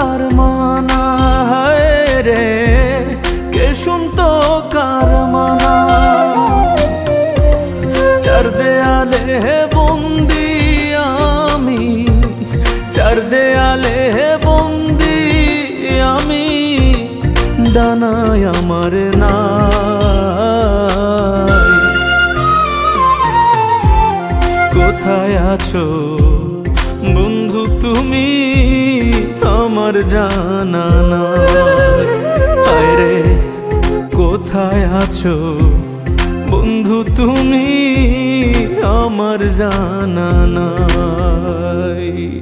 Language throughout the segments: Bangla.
কার মানা হায় রে? কে শুনতো কার মানা? চার দেয়ালে বন্দি আমি, চার দেয়ালে বন্দি আমি, ডানায় আমার না কোথায় আছো? বন্ধু তুমি আমার জানা না। রে কোথায় আছো? বন্ধু তুমি আমার জানা নাই।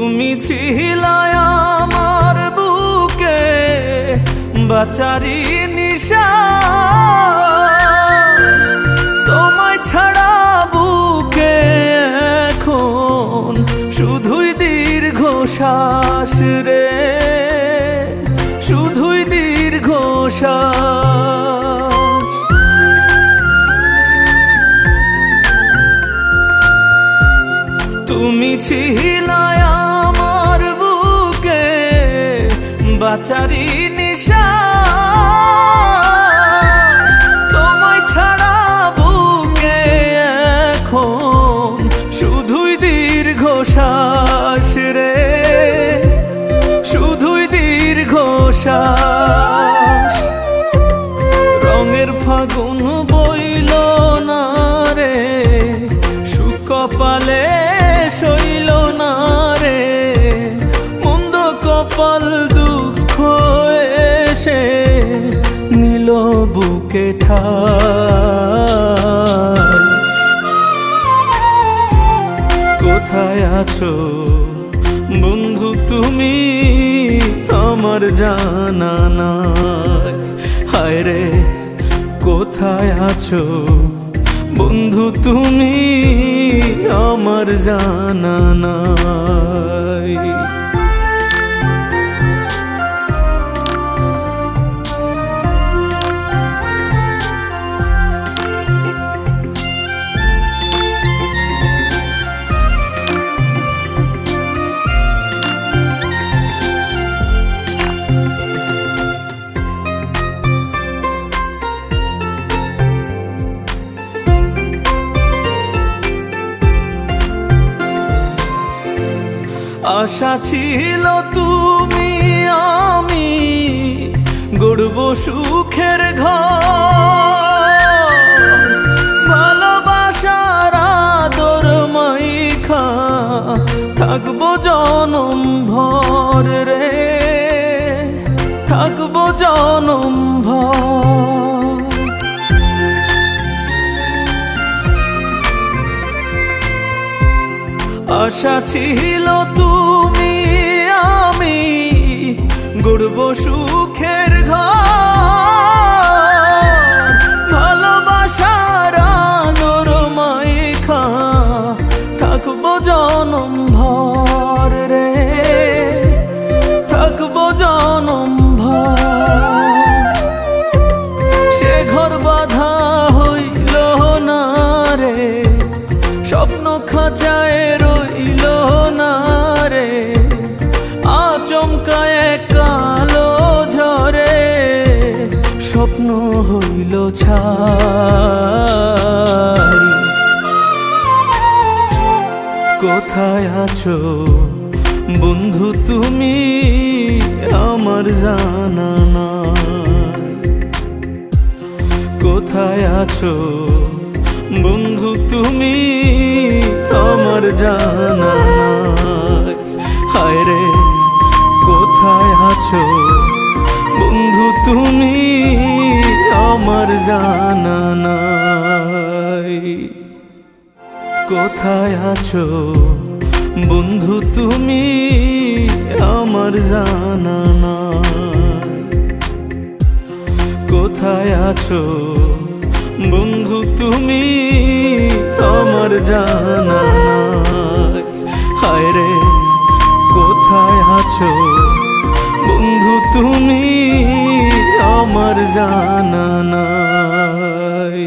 তুমি ছিল আমার বুকে বাচারি নিশা। তোমায় ছাড়া বুকে এখন শুধুই দীর্ঘ শ্বাস রে। শুধুই দীর্ঘ তুমি ছিল বাচারি নিশা তোমায় ছাড়া বুকে এখন শুধুই দীর্ঘ শ্বাস রে। শুধুই দীর্ঘ শ্বাস রঙের ফাগুন বইল না রে। সুকপালে শৈল না রে। মন্দ কপাল বুকে কোথায় আছো? বন্ধু তুমি আমার জানা নাই। হায় রে, কোথায় আছো? বন্ধু তুমি আমার জানা নাই। আশা ছিল তুমি আমি গড়ব সুখের ঘর। ভালোবাসার আদর মাইখা থাকব জনম ভর রে। থাকব জনম আশা ছিল তুমি সুখের ঘর। হইল ছাই। কোথায় আছো? বন্ধু, তুমি আমার জানা নাই। কোথায় আছো? বন্ধু, তুমি আমার জানা নাই। হায় রে, কোথায় আছো? বন্ধু, তুমি আমার জানা নাই। কোথায় আছো? বন্ধু, তুমি আমার জানা নাই। কোথায় আছো? বন্ধু, তুমি আমার জানা নাই। হায় রে, কোথায় আছো? বন্ধু, তুমি আমার জানা নাই।